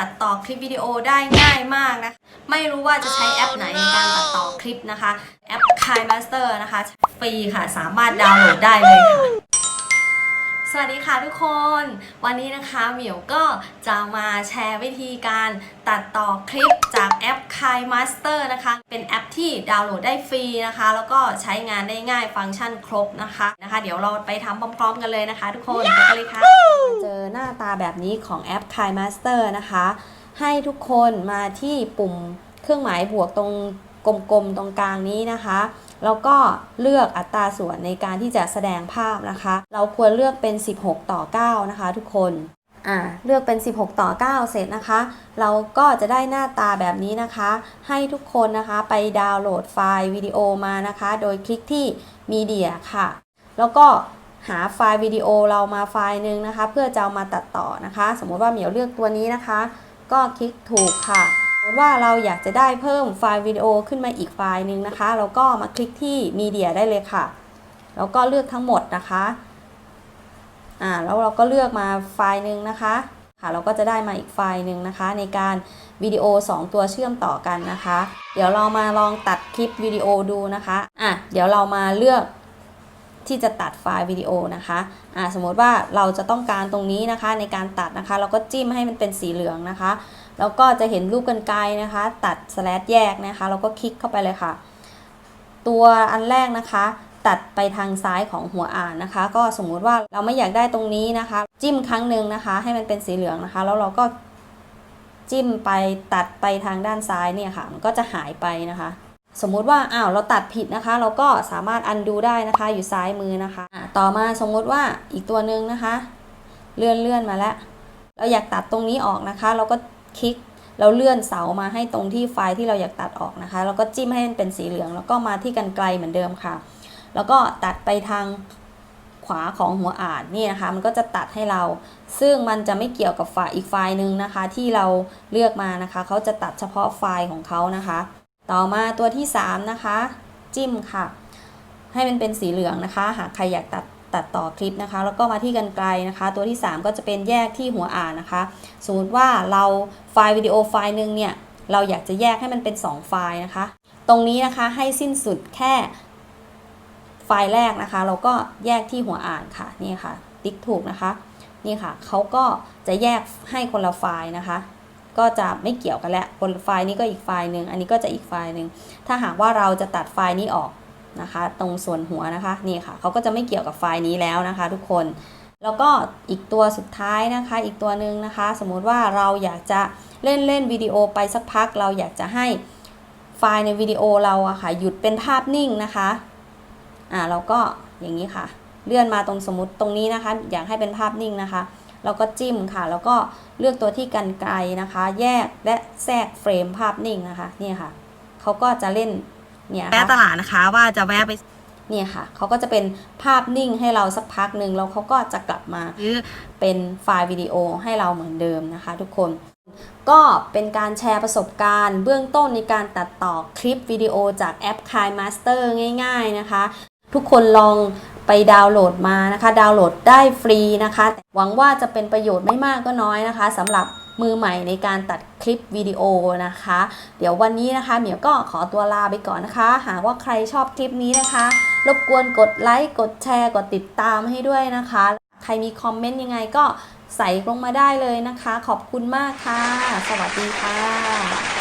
ตัดต่อคลิปวิดีโอได้ง่ายมากนะ ไม่รู้ว่าจะใช้แอปไหนในการตัดต่อคลิปนะคะ แอป KiMaster นะคะฟรีค่ะสามารถดาวน์โหลดได้เลยค่ะ สวัสดีค่ะทุกคน วันนี้นะคะเหมียวก็จะมาแชร์วิธีการตัดต่อคลิปจากแอป KiMaster นะคะ เป็นแอปที่ดาวน์โหลดได้ฟรีนะคะ แล้วก็ใช้งานได้ง่ายฟังก์ชันครบนะคะนะคะ เดี๋ยวเราไปทำพร้อมๆกันเลยนะคะ ทุกคนไปกันเลยค่ะ เจอหน้าตาแบบนี้ของแอป KiMaster นะคะ ให้ทุกคนมาที่ปุ่มเครื่องหมายบวกตรงกลมๆตรงกลางนี้นะคะ แล้วก็เลือกอัตราส่วนในการที่จะแสดงภาพนะคะ เราควรเลือกเป็น 16 ต่อ 9 นะคะ ทุกคนอ่าเลือกเป็น 16 ต่อ 9 เสร็จนะคะ เราก็จะได้หน้าตาแบบนี้นะคะ ให้ทุกคนนะคะไปดาวน์โหลดไฟล์วิดีโอมานะคะ โดยคลิกที่มีเดียค่ะ แล้วก็ หาไฟล์วิดีโอเรามาไฟล์หนึ่งนะคะ เพื่อจะเอามาตัดต่อนะคะ สมมติว่าเหมียวเลือกตัวนี้นะคะ ก็คลิกถูกค่ะสมมติว่าเราอยากจะได้เพิ่มไฟล์วิดีโอขึ้นมาอีกไฟล์หนึ่งนะคะ เราก็มาคลิกที่มีเดียได้เลยค่ะ แล้วก็เลือกทั้งหมดนะคะอ่าแล้วเราก็เลือกมาไฟล์หนึ่งนะคะค่ะเราก็จะได้มาอีกไฟล์หนึ่งนะคะ ในการวิดีโอ 2 ตัวเชื่อมต่อกันนะคะ เดี๋ยวเรามาลองตัดคลิปวิดีโอดูนะคะอะเดี๋ยวเรามาเลือก ที่จะตัดไฟล์วิดีโอนะคะอ่าสมมติว่าเราจะต้องการตรงนี้นะคะในการตัดนะคะ เราก็จิ้มให้มันเป็นสีเหลืองนะคะ แล้วก็จะเห็นรูปกันไกลนะคะ ตัดสแลชแยกนะคะ เราก็คลิกเข้าไปเลยค่ะ ตัวอันแรกนะคะ ตัดไปทางซ้ายของหัวอ่านนะคะ ก็สมมุติว่าเราไม่อยากได้ตรงนี้นะคะ จิ้มครั้งหนึ่งนะคะ ให้มันเป็นสีเหลืองนะคะ แล้วเราก็จิ้มไปตัดไปทางด้านซ้ายเนี่ยค่ะ มันก็จะหายไปนะคะ สมมุติว่าอ้าวเราตัดผิดนะคะ เราก็สามารถอันดูได้นะคะ อยู่ซ้ายมือนะคะ ต่อมาสมมุติว่าอีกตัวหนึ่งนะคะ เลื่อนเลื่อนมาแล้ว เราอยากตัดตรงนี้ออกนะคะ เราก็คลิกเราเลื่อนเสามาให้ตรงที่ไฟล์ที่เราอยากตัดออกนะคะ แล้วก็จิ้มให้มันเป็นสีเหลือง แล้วก็มาที่กันไกลเหมือนเดิมค่ะ แล้วก็ตัดไปทางขวาของหัวอ่านนี่นะคะ มันก็จะตัดให้เรา ซึ่งมันจะไม่เกี่ยวกับไฟล์อีกไฟล์หนึ่งนะคะ ที่เราเลือกมานะคะ เขาจะตัดเฉพาะไฟล์ของเขานะคะ ต่อมาตัวที่ 3 นะคะ จิ้มค่ะ ให้มันเป็นสีเหลืองนะคะ หากใครอยากตัดตัดต่อคลิปนะคะ แล้วก็มาที่กันไกลนะคะ ตัวที่ 3 ก็จะเป็นแยกที่หัวอ่านนะคะ สมมติว่าเราไฟล์วิดีโอไฟล์หนึ่งเนี่ย เราอยากจะแยกให้มันเป็น 2 ไฟล์นะคะ ตรงนี้นะคะให้สิ้นสุดแค่ไฟล์แรกนะคะ เราก็แยกที่หัวอ่านค่ะ นี่ค่ะ ติ๊กถูกนะคะ นี่ค่ะ เขาก็จะแยกให้คนละไฟล์นะคะ ก็จะไม่เกี่ยวกันแล้วคนไฟล์นี้ก็อีกไฟล์หนึ่งอันนี้ก็จะอีกไฟล์หนึ่งถ้าหากว่าเราจะตัดไฟล์นี้ออกนะคะ ตรงส่วนหัวนะคะนี่ค่ะเขาก็จะไม่เกี่ยวกับไฟล์นี้แล้วนะคะ ทุกคน แล้วก็อีกตัวสุดท้ายนะคะ อีกตัวหนึ่งนะคะ สมมุติว่าเราอยากจะเล่นเล่นวิดีโอไปสักพัก เราอยากจะให้ไฟล์ในวิดีโอเราอะค่ะหยุดเป็นภาพนิ่งนะคะอ่าเราก็อย่างนี้ค่ะ เลื่อนมาตรงสมมติตรงนี้นะคะ อยากให้เป็นภาพนิ่งนะคะ เราก็จิ้มค่ะ แล้วก็เลือกตัวที่กันไกลนะคะ แยกและแทรกเฟรมภาพนิ่งนะคะเนี่ยค่ะเขาก็จะเล่นเนี่ยนะคะแวะตลาดนะคะว่าจะแวะไปเนี่ยค่ะเขาก็จะเป็นภาพนิ่งให้เราสักพักหนึ่งแล้วเขาก็จะกลับมาซื้อเป็นไฟล์วิดีโอให้เราเหมือนเดิมนะคะ ทุกคนก็เป็นการแชร์ประสบการณ์ เบื้องต้นในการตัดต่อคลิปวิดีโอจากแอป KiMaster ง่าย ๆนะคะ ทุกคนลอง ไปดาวน์โหลดมานะคะ ดาวน์โหลดได้ฟรีนะคะแต่หวังว่าจะเป็นประโยชน์ไม่มากก็น้อยนะคะสำหรับมือใหม่ในการตัดคลิปวิดีโอนะคะ เดี๋ยววันนี้นะคะเหมียวก็ขอตัวลาไปก่อนนะคะ หากว่าใครชอบคลิปนี้นะคะ รบกวนกดไลค์กดแชร์กดติดตามให้ด้วยนะคะ ใครมีคอมเมนต์ยังไงก็ใส่ลงมาได้เลยนะคะ ขอบคุณมากค่ะ สวัสดีค่ะ